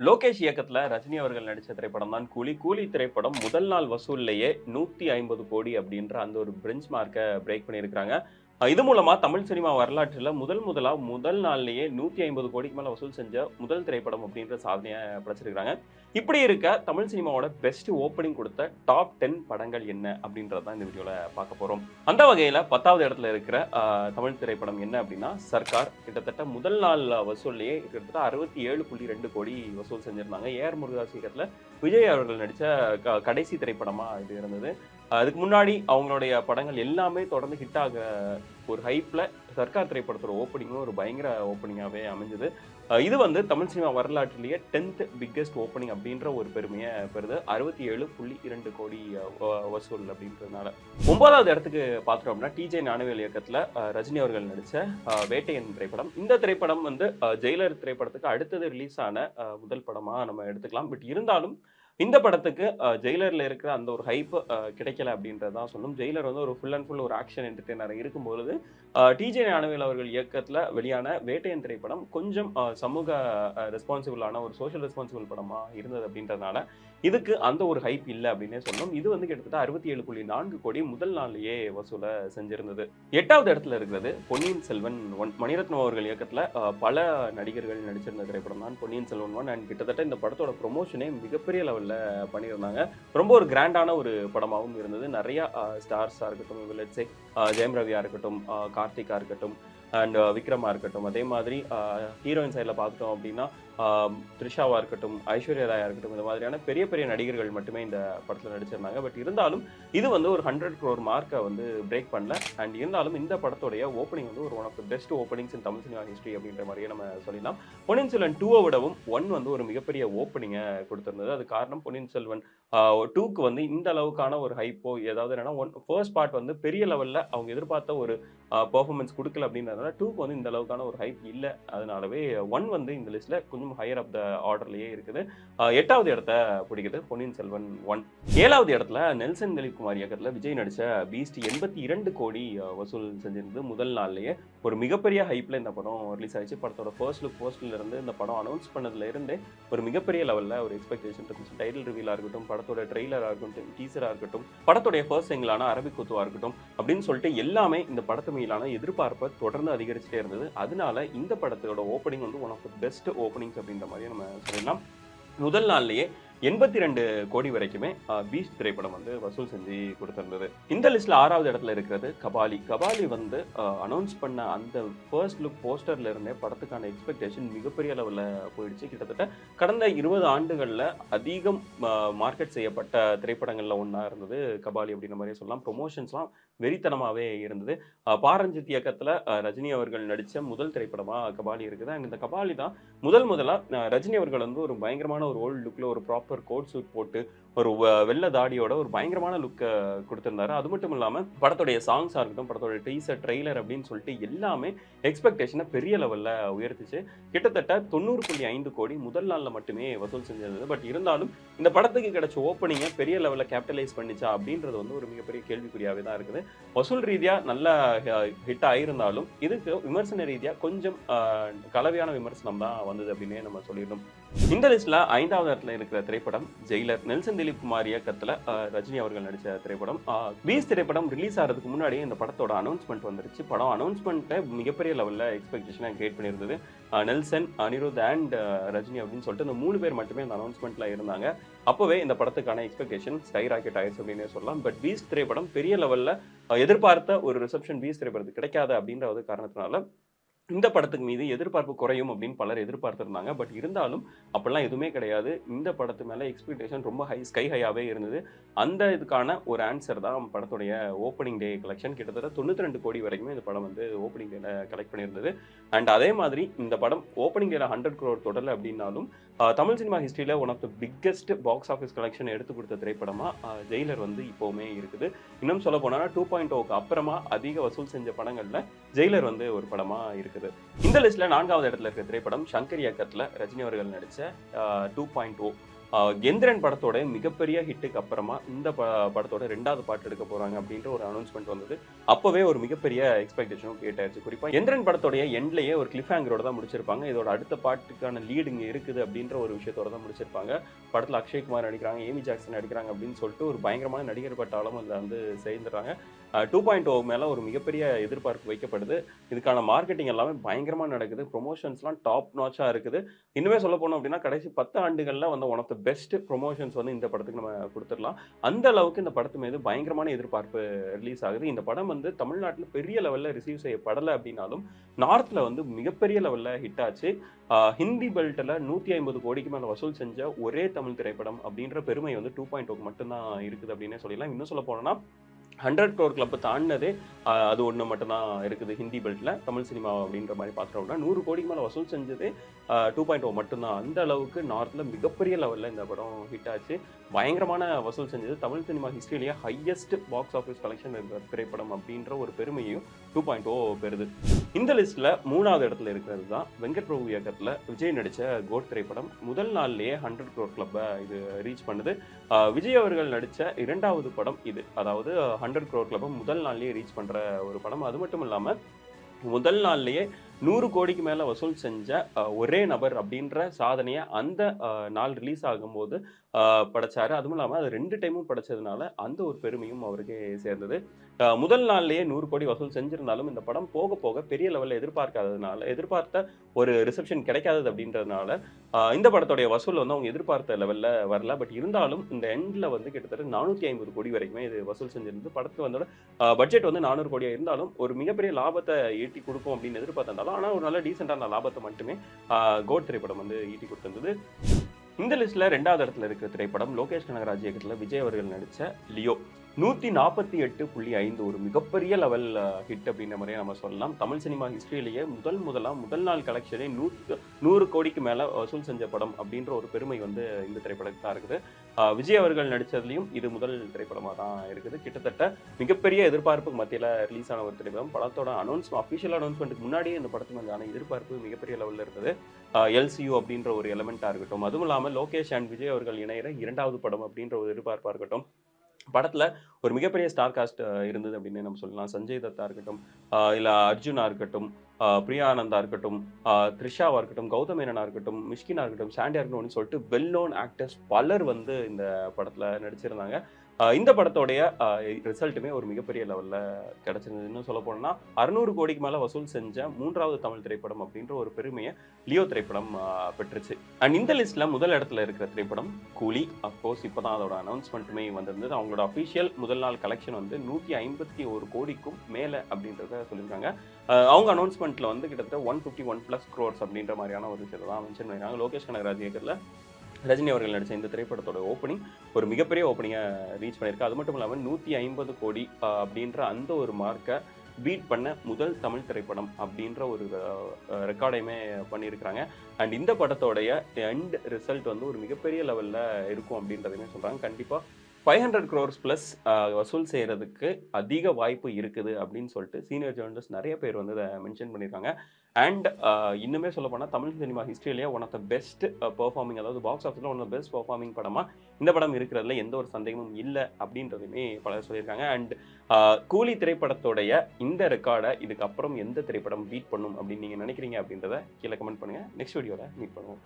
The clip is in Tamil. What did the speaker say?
லோகேஷ் இயக்கத்தில் ரஜினி அவர்கள் நடித்த திரைப்படம் தான் கூலி. கூலி திரைப்படம் முதல் நாள் வசூல்லையே நூற்றி ஐம்பது கோடி அப்படின்ற அந்த ஒரு பிரெஞ்ச் மார்க்கை பிரேக் பண்ணியிருக்கிறாங்க. இது மூலமா தமிழ் சினிமா வரலாற்றில் முதல் முதலா முதல் நாள்லேயே நூத்தி ஐம்பது கோடிக்கு மேல வசூல் செஞ்ச முதல் திரைப்படம் அப்படின்ற சாதனையை படைச்சிருக்கிறாங்க. இப்படி இருக்க தமிழ் சினிமாவோட பெஸ்ட் ஓப்பனிங் கொடுத்த டாப் டென் படங்கள் என்ன அப்படின்றது தான் இந்த வீடியோல பார்க்க போறோம். அந்த வகையில பத்தாவது இடத்துல இருக்கிற தமிழ் திரைப்படம் என்ன அப்படின்னா சர்க்கார் கிட்டத்தட்ட முதல் நாள் வசூல்லையே கிட்டத்தட்ட அறுபத்தி ஏழு புள்ளி ரெண்டு கோடி வசூல் செஞ்சிருந்தாங்க. ஏஆர் முருகதாஸ் இயக்கத்துல விஜய் அவர்கள் நடித்த க- கடைசி திரைப்படமா இது இருந்தது. அதுக்கு முன்னாடி அவங்களுடைய படங்கள் எல்லாமே தொடர்ந்து ஹிட் ஆக ஒரு ஹைப்பில் சர்க்கார் திரைப்படத்தோட ஓப்பனிங்கும் ஒரு பயங்கர ஓப்பனிங்காகவே அமைஞ்சது. இது வந்து தமிழ் சினிமா வரலாற்றிலேயே டென்த் பிக்கெஸ்ட் ஓப்பனிங் அப்படின்ற ஒரு பெருமையை பெறுது. அறுபத்தி ஏழு புள்ளி இரண்டு கோடி வசூல் அப்படின்றதுனால. ஒன்பதாவது இடத்துக்கு பார்த்துட்டோம் அப்படின்னா டிஜே ஞானவேல் இயக்கத்தில் ரஜினி அவர்கள் நடித்த வேட்டையன் திரைப்படம். இந்த திரைப்படம் வந்து ஜெயிலர் திரைப்படத்துக்கு அடுத்தது ரிலீஸ் ஆன முதல் படமாக நம்ம எடுத்துக்கலாம். பட் இருந்தாலும் இந்த படத்துக்கு ஜெயிலரில் இருக்கிற அந்த ஒரு ஹைப் கிடைக்கல அப்படின்றது தான் சொல்லும் ஜெயிலர் வந்து ஒரு ஃபுல் அண்ட் ஃபுல் ஒரு ஆக்ஷன் என்டர்டெய்னர் இருக்கும்பொழுது டிஜே ஞானவேல் அவர்கள் இயக்கத்துல வெளியான வேட்டையன் திரைப்படம் கொஞ்சம் சமூக ரெஸ்பான்சிபிளான ஒரு சோஷியல் ரெஸ்பான்சிபிள் படமா இருந்தது அப்படின்றதுனால இதுக்கு அந்த ஒரு ஹைப் இல்லை அப்படின்னே சொன்னோம் இது வந்து கிட்டத்தட்ட அறுபத்தி ஏழு புள்ளி நான்கு கோடி முதல் நாள்லயே வசூலை செஞ்சிருந்தது. எட்டாவது இடத்துல இருக்கிறது பொன்னியின் செல்வன் ஒன் மணிரத்னம் அவர்கள் இயக்கத்துல பல நடிகர்கள் நடிச்சிருந்த திரைப்படம் தான் பொன்னியின் செல்வன் ஒன். அண்ட் கிட்டத்தட்ட இந்த படத்தோட ப்ரொமோஷனே மிகப்பெரிய லெவலில் பண்ணியிருந்தாங்க. ரொம்ப ஒரு கிராண்டான ஒரு படமாகவும் இருந்தது. நிறைய ஸ்டார்ஸாக இருக்கட்டும் வில்லட்ஸே ஜெயம் ரவியா இருக்கட்டும் கார்த்திகா இருக்கட்டும் அண்ட் விக்ரமா இருக்கட்டும். அதே மாதிரி ஹீரோயின் சைடில் பார்த்துட்டோம் அப்படின்னா த்ரிஷாவாக இருக்கட்டும் ஐஸ்வர்யா ராயா இருக்கட்டும் இந்த மாதிரியான பெரிய பெரிய நடிகர்கள் மட்டுமே இந்த படத்தில் நடிச்சிருந்தாங்க. பட் இருந்தாலும் இது வந்து ஒரு ஹண்ட்ரட் க்ரோர் மார்க்கை வந்து பிரேக் பண்ணல. அண்ட் இருந்தாலும் இந்த படத்தோடைய ஓப்பனிங் வந்து ஒரு one of the best openings in Tamil cinema history அப்படின்ற மாதிரியே நம்ம சொல்லலாம். பொன்னியின் செல்வன் டூவை விடவும் ஒன் வந்து ஒரு மிகப்பெரிய ஓப்பனிங்கை கொடுத்துருந்தது. அது காரணம் பொன்னியின் செல்வன் டூக்கு வந்து இந்த அளவுக்கான ஒரு ஹைப்போ ஏதாவது என்னன்னா ஒன் ஃபர்ஸ்ட் பார்ட் வந்து பெரிய லெவலில் அவங்க எதிர்பார்த்த ஒரு பர்ஃபார்மன்ஸ் கொடுக்கல அப்படின்றதுனால டூக்கு வந்து இந்த அளவுக்கான ஒரு ஹைப் இல்லை. அதனாலவே ஒன் வந்து இந்த லிஸ்ட்டில் கொஞ்சம் ஹையர் ஆஃப் த ஆர்டர்லயே இருக்குது. எட்டாவது இடத்த பிடிக்குது பொன்னியின் செல்வன் ஒன் ஏழாவது இடத்துல நெல்சன் திலீப் குமார் இயக்கத்தில் விஜய் நடிச்ச பீஸ்ட் எண்பத்தி இரண்டு கோடி வசூல் செஞ்சிருந்தது முதல் நாள்லயே. ஒரு மிகப்பெரிய ஹைப்பில் இந்த படம் ரிலீஸ் ஆயிடுச்சு. படத்தோட ஃபர்ஸ்ட் லுக் போஸ்ட்லேருந்து இந்த படம் அனௌன்ஸ் பண்ணதுல இருந்தே ஒரு மிகப்பெரிய லெவலில் ஒரு எக்ஸ்பெக்டேஷன் இருந்துச்சு. டைட்டில் ரிவீலாக இருக்கட்டும் படத்தோட ட்ரெய்லராக இருக்கட்டும் டீசராக இருக்கட்டும் படத்தோடைய ஃபர்ஸ்ட் சிங்கிளான அரபிக் குத்துவாக இருக்கட்டும் அப்படின்னு சொல்லிட்டு எல்லாமே இந்த படத்து மீதான எதிர்பார்ப்பை தொடர்ந்து அதிகரிச்சுட்டே இருந்தது. அதனால இந்த படத்தோட ஓப்பனிங் வந்து one of the best openings அப்படின்ற மாதிரி நம்ம சொல்லலாம். முதல் நாள்லேயே எண்பத்தி ரெண்டு கோடி வரைக்குமே பீச் திரைப்படம் வந்து வசூல் செஞ்சு கொடுத்திருந்தது. இந்த லிஸ்ட்ல ஆறாவது இடத்துல இருக்கிறது கபாலி. கபாலி வந்து அனௌன்ஸ் பண்ண அந்த ஃபர்ஸ்ட் லுக் போஸ்டர்ல இருந்தே படத்துக்கான எக்ஸ்பெக்டேஷன் மிகப்பெரிய அளவில் போயிடுச்சு. கிட்டத்தட்ட கடந்த இருபது ஆண்டுகளில் அதிகம் மார்க்கெட் செய்யப்பட்ட திரைப்படங்களில் ஒன்றா இருந்தது கபாலி அப்படின்ற மாதிரியே சொல்லலாம். ப்ரொமோஷன்ஸ்லாம் வெறித்தனமாகவே இருந்தது. பாரஞ்சித் இயக்கத்தில் ரஜினி அவர்கள் நடித்த முதல் திரைப்படமாக கபாலி இருக்குது. அண்ட் இந்த கபாலி தான் முதல் முதலாக ரஜினி அவர்கள் வந்து ஒரு பயங்கரமான ஒரு ஓல்டு லுக்கில் ஒரு ப்ராப்பர் கோட் சூட் போட்டு ஒரு வெள்ள வெள்ளை தாடியோட ஒரு பயங்கரமான லுக்கை கொடுத்துருந்தாரு. அது மட்டும் இல்லாமல் படத்துடைய சாங்ஸாக இருக்கட்டும் படத்தோட டீசர் ட்ரெய்லர் அப்படின்னு சொல்லிட்டு எல்லாமே எக்ஸ்பெக்டேஷனை பெரிய லெவலில் உயர்த்துச்சு. கிட்டத்தட்ட தொண்ணூறு புள்ளி ஐந்து கோடி முதல் நாளில் மட்டுமே வசூல் செஞ்சிருந்தது. பட் இருந்தாலும் இந்த படத்துக்கு கிடைச்ச ஓப்பனிங்கை பெரிய லெவலில் கேபிட்டலைஸ் பண்ணிச்சா அப்படின்றது வந்து ஒரு மிகப்பெரிய கேள்விக்குறியாகவே தான் இருக்குது. வசூல் ரீதியா நல்ல ஹிட் ஆகியிருந்தாலும் இதுக்கு விமர்சன ரீதியா கொஞ்சம் கலவையான விமர்சனம் தான் வந்தது அப்படின்னே நம்ம சொல்லிடணும். இந்த லிஸ்ட்ல ஐந்தாவது இடத்துல இருக்கிற திரைப்படம் ஜெயிலர் நெல்சன் திலீப் குமார் இயக்கத்துல ரஜினி அவர்கள் நடிச்ச திரைப்படம். பீஸ் திரைப்படம் ரிலீஸ் ஆகிறதுக்கு முன்னாடி இந்த படத்தோட அனௌன்ஸ்மெண்ட் வந்துருச்சு. படம் அனௌன்ஸ்மெண்ட்டை மிகப்பெரிய லெவலில் எக்ஸ்பெக்டேஷனாக கிரியேட் பண்ணியிருந்தது. நெல்சன் அனிருத் அண்ட் ரஜினி அப்படின்னு சொல்லிட்டு இந்த மூணு பேர் மட்டுமே அந்த அனௌன்ஸ்மெண்ட்டில் இருந்தாங்க. அப்போவே இந்த படத்துக்கான எக்ஸ்பெக்டேஷன் ஸ்கை ராக்கெட் ஆயிடுச்சு அப்படின்னே சொல்லலாம். பட் பீஸ் திரைப்படம் பெரிய லெவலில் எதிர்பார்த்த ஒரு ரிசப்ஷன் பீஸ் திரைப்படத்துக்கு கிடைக்காது அப்படின்ற ஒரு காரணத்தினால இந்த படத்துக்கு மீது எதிர்பார்ப்பு குறையும் அப்படின்னு பலர் எதிர்பார்த்துருந்தாங்க. பட் இருந்தாலும் அப்படிலாம் எதுவுமே கிடையாது. இந்த படத்து மேலே எக்ஸ்பெக்டேஷன் ரொம்ப ஹை ஸ்கை ஹையாகவே இருந்தது. அந்த இதுக்கான ஒரு ஆன்சர் தான் படத்துடைய ஓப்பனிங் டே கலெக்ஷன் கிட்டத்தட்ட தொண்ணூத்தி ரெண்டு கோடி வரைக்குமே இந்த படம் வந்து ஓப்பனிங் டேல கலெக்ட் பண்ணியிருந்தது. அண்ட் அதே மாதிரி இந்த படம் ஓப்பனிங் டேல ஹண்ட்ரட் குரோர் தொடரல அப்படின்னாலும் தமிழ் சினிமா ஹிஸ்ட்ரியில் one of the biggest box office collection எடுத்து கொடுத்த திரைப்படமாக ஜெயிலர் வந்து இப்போவுமே இருக்குது. இன்னும் சொல்ல போனால் டூ பாயிண்ட் ஓக்கு அப்புறமா அதிக வசூல் செஞ்ச படங்களில் ஜெயிலர் வந்து ஒரு படமாக இருக்குது இந்த லிஸ்ட்ல நான்காவது இடத்துல இருக்கிற திரைப்படம் சங்கர் இயக்கத்துல ரஜினி அவர்கள் நடிச்ச டூ பாயிண்ட் ஓ எந்திரன் படத்தோட மிகப்பெரிய ஹிட்டுக்கு அப்புறமா இந்த படத்தோட ரெண்டாவது பாட்டு எடுக்க போறாங்க அப்படின்ற ஒரு அனௌன்ஸ்மெண்ட் வந்தது. அப்பவே ஒரு மிகப்பெரிய எக்ஸ்பெக்டேஷனும் கிரியேட் ஆயிடுச்சு குறிப்பா எந்திரன் படத்தோடைய எண்ட்லயே ஒரு கிளிஃப் ஹேங்கரோட தான் முடிச்சிருப்பாங்க. இதோட அடுத்த பாட்டுக்கான லீடு இங்க இருக்குது அப்படின்ற ஒரு விஷயத்தோட தான் முடிச்சிருப்பாங்க. படத்துல அக்ஷய்குமார் நடிக்கிறாங்க ஏமி ஜாக்சன் நடிக்கிறாங்க அப்படின்னு சொல்லிட்டு ஒரு பயங்கரமான நடிகர் பட்டாலும் அதில் வந்து சேர்ந்துடுறாங்க. டூ பாயிண்ட் ஓ மேலே ஒரு மிகப்பெரிய எதிர்பார்ப்பு வைக்கப்படுது. இதுக்கான மார்க்கெட்டிங் எல்லாமே பயங்கரமாக நடக்குது. ப்ரொமோஷன்ஸ்லாம் டாப் நாச்சாக இருக்குது. இன்னுமே சொல்ல போனோம் அப்படின்னா கடைசி பத்து ஆண்டுகளில் வந்து one of the best promotions வந்து இந்த படத்துக்கு நம்ம கொடுத்துடலாம். அந்த அளவுக்கு இந்த படத்து மீது பயங்கரமான எதிர்பார்ப்பு ரிலீஸ் ஆகுது. இந்த படம் வந்து தமிழ்நாட்டில் பெரிய லெவலில் ரிசீவ் செய்யப்படலை அப்படின்னாலும் நார்த்தில் வந்து மிகப்பெரிய லெவலில் ஹிட் ஆச்சு. ஹிந்தி பெல்ட்டில் நூற்றி ஐம்பது கோடிக்கு மேலே வசூல் செஞ்ச ஒரே தமிழ் திரைப்படம் அப்படின்ற பெருமை வந்து டூ பாயிண்ட் oh மட்டும்தான் இருக்குது அப்படின்னே சொல்லிடலாம். இன்னும் சொல்ல போனோம்னா ஹண்ட்ரட் க்ரோர் கிளப்பை தாண்டினதே அது ஒன்று மட்டும்தான் இருக்குது ஹிந்தி பெல்ட்டில் தமிழ் சினிமா அப்படின்ற மாதிரி பார்க்குறோம்னா நூறு கோடிக்கு மேலே வசூல் செஞ்சது டூ பாயிண்ட் ஓ மட்டும்தான். அந்த அளவுக்கு நார்த்தில் மிகப்பெரிய லெவலில் இந்த படம் ஹிட் ஆச்சு. பயங்கரமான வசூல் செஞ்சது தமிழ் சினிமா ஹிஸ்ட்ரியிலேயே ஹையஸ்ட் பாக்ஸ் ஆஃபீஸ் கலெக்ஷன் திரைப்படம் அப்படின்ற ஒரு பெருமையும் டூ பாயிண்ட் ஓ பெறுது. இந்த லிஸ்ட்ல மூணாவது இடத்துல இருக்கிறது தான் வெங்கட் பிரபு இயக்கத்துல விஜய் நடிச்ச கோட் திரைப்படம். முதல் நாள்லயே ஹண்ட்ரட் க்ரோர் கிளப்பை இது ரீச் பண்ணுது. விஜய் அவர்கள் நடிச்ச இரண்டாவது படம் இது. அதாவது ஹண்ட்ரட் க்ரோர் கிளப்பை முதல் நாள்லயே ரீச் பண்ற ஒரு படம். அது மட்டும் இல்லாம முதல் நாள்லயே நூறு கோடிக்கு மேலே வசூல் செஞ்ச ஒரே நபர் அப்படின்ற சாதனையை அந்த நாள் ரிலீஸ் ஆகும்போது படைச்சார். அதுவும் இல்லாமல் அது ரெண்டு டைமும் படைச்சதுனால அந்த ஒரு பெருமையும் அவருக்கே சேர்ந்தது. முதல் நாள்லேயே நூறு கோடி வசூல் செஞ்சிருந்தாலும் இந்த படம் போக போக பெரிய லெவலில் எதிர்பார்க்காததுனால எதிர்பார்த்த ஒரு ரிசப்ஷன் கிடைக்காதது அப்படின்றதுனால இந்த படத்துடைய வசூல் வந்து அவங்க எதிர்பார்த்த லெவலில் வரல. பட் இருந்தாலும் இந்த எண்டில் வந்து கிட்டத்தட்ட நானூற்றி ஐம்பது கோடி வரைக்குமே இது வசூல் செஞ்சிருந்து படத்துக்கு வந்தோட பட்ஜெட் வந்து நானூறு கோடியாக இருந்தாலும் ஒரு மிகப்பெரிய லாபத்தை ஈட்டி கொடுக்கும் அப்படின்னு எதிர்பார்த்திருந்தாலும் ஆனால் ஒரு நல்ல டீசெண்டான லாபத்தை மட்டுமே கோட் திரைப்படம் வந்து ஈட்டி கொடுத்துருந்தது. இந்த லிஸ்ட்ல ரெண்டாவது இடத்துல இருக்கிற திரைப்படம் லோகேஷ் கனகராஜ் இயக்கத்தில் விஜய் அவர்கள் நடிச்ச லியோ. நூற்றி நாற்பத்தி எட்டு புள்ளி ஐந்து ஒரு மிகப்பெரிய லெவல் ஹிட் அப்படின்ற மாதிரியே நம்ம சொல்லலாம். தமிழ் சினிமா ஹிஸ்ட்ரியிலேயே முதல் முதலாக முதல் நாள் கலெக்ஷனே நூற்று நூறு கோடிக்கு மேலே வசூல் செஞ்ச படம் அப்படின்ற ஒரு பெருமை வந்து இந்த திரைப்படத்துக்கு தான் இருக்குது. விஜய் அவர்கள் நடித்ததுலையும் இது முதல் திரைப்படமாக தான் இருக்குது. கிட்டத்தட்ட மிகப்பெரிய எதிர்பார்ப்புக்கு மத்தியில் ரிலீஸ் ஆன ஒரு திரைப்படம். படத்தோட அனௌன்ஸ் அஃபிஷியல் அனௌன்ஸ்மெண்ட்டுக்கு முன்னாடியே இந்த படத்துக்கு வந்தான எதிர்பார்ப்பு மிகப்பெரிய லெவலில் இருந்தது. எல்சியூ அப்படின்ற ஒரு எலமெண்ட்டாக இருக்கட்டும். அதுவும் இல்லாமல் லோகேஷ் அண்ட் விஜய் அவர்கள் இணையிற இரண்டாவது படம் அப்படின்ற ஒரு எதிர்பார்ப்பாக இருக்கட்டும். படத்தில் ஒரு மிகப்பெரிய ஸ்டார் காஸ்ட் இருந்தது அப்படின்னு நம்ம சொல்லலாம். சஞ்சய் தத்தா இருக்கட்டும் இல்லை அர்ஜுனா இருக்கட்டும் பிரியானந்தா இருக்கட்டும் த்ரிஷாவாக இருக்கட்டும் கௌதம் மேனனா இருக்கட்டும் மிஷ்கினா இருக்கட்டும் சாண்டியா இருக்கட்டும் சொல்லிட்டு வெல் நோன் ஆக்டர்ஸ் பலர் வந்து இந்த படத்தில் நடிச்சிருந்தாங்க. இந்த படத்தோடைய ரிசல்ட்டுமே ஒரு மிகப்பெரிய லெவலில் கிடச்சிருந்ததுன்னு சொல்ல போனோம்னா அறுநூறு கோடிக்கு மேலே வசூல் செஞ்ச மூன்றாவது தமிழ் திரைப்படம் அப்படின்ற ஒரு பெருமையை லியோ திரைப்படம் பெற்றுச்சு. அண்ட் இந்த லிஸ்ட்டில் முதல் இடத்துல இருக்கிற திரைப்படம் கூலி. அஃப்கோர்ஸ் இப்போ தான் அதோட அனௌன்ஸ்மெண்ட்டுமே வந்திருந்தது. அவங்களோட அஃபிஷியல் முதல் நாள் கலெக்ஷன் வந்து நூற்றி ஐம்பத்தி ஒரு கோடிக்கும் மேலே அப்படின்றத சொல்லியிருக்காங்க. அவங்க அனௌன்ஸ்மெண்ட்டில் வந்து கிட்டத்தட்ட one fifty one plus crores அப்படின்ற மாதிரியான ஒரு விஷயத்தை தான் மென்ஷன் பண்ணியிருக்காங்க. லோகேஷ் கனகராஜ் இயக்கத்தில் ரஜினி அவர்கள் நடித்த இந்த திரைப்படத்தோட ஓப்பனிங் ஒரு மிகப்பெரிய ஓப்பனிங்காக ரீச் பண்ணியிருக்கு. அது மட்டும் இல்லாமல் நூற்றி ஐம்பது கோடி அப்படின்ற அந்த ஒரு மார்க்கை பீட் பண்ண முதல் தமிழ் திரைப்படம் அப்படின்ற ஒரு ரெக்கார்டையுமே பண்ணியிருக்கிறாங்க. அண்ட் இந்த படத்தோடைய எண்ட் ரிசல்ட் வந்து ஒரு மிகப்பெரிய லெவலில் இருக்கும் அப்படின்றதையுமே சொல்கிறாங்க கண்டிப்பாக ஃபைவ் ஹண்ட்ரட் க்ரோர்ஸ் ப்ளஸ் வசூல் செய்கிறதுக்கு அதிக வாய்ப்பு இருக்குது அப்படின்னு சொல்லிட்டு சீனியர் ஜேர்னலிஸ்ட் நிறைய பேர் வந்து அதை மென்ஷன் பண்ணியிருக்காங்க. அண்ட் இன்னுமே சொல்ல போனால் Tamil cinema ஹிஸ்ட்ரியிலேயே one of the best performing அதாவது பாக்ஸ் ஆஃபீஸில் ஒன் ஆஃப் பெஸ்ட் பெர்ஃபார்மிங் படமாக இந்த படம் இருக்கிறதுல எந்த ஒரு சந்தேகமும் இல்லை அப்படின்றதுமே பலர் சொல்லியிருக்காங்க. அண்ட் கூலி திரைப்படத்தோடைய இந்த ரெக்கார்டை இதுக்கப்புறம் எந்த திரைப்படம் பீட் பண்ணும் அப்படின்னு நீங்கள் நினைக்கிறீங்க அப்படின்றத கீழே கமெண்ட் பண்ணுங்கள் நெக்ஸ்ட் வீடியோவில் மீட் பண்ணுவோம்.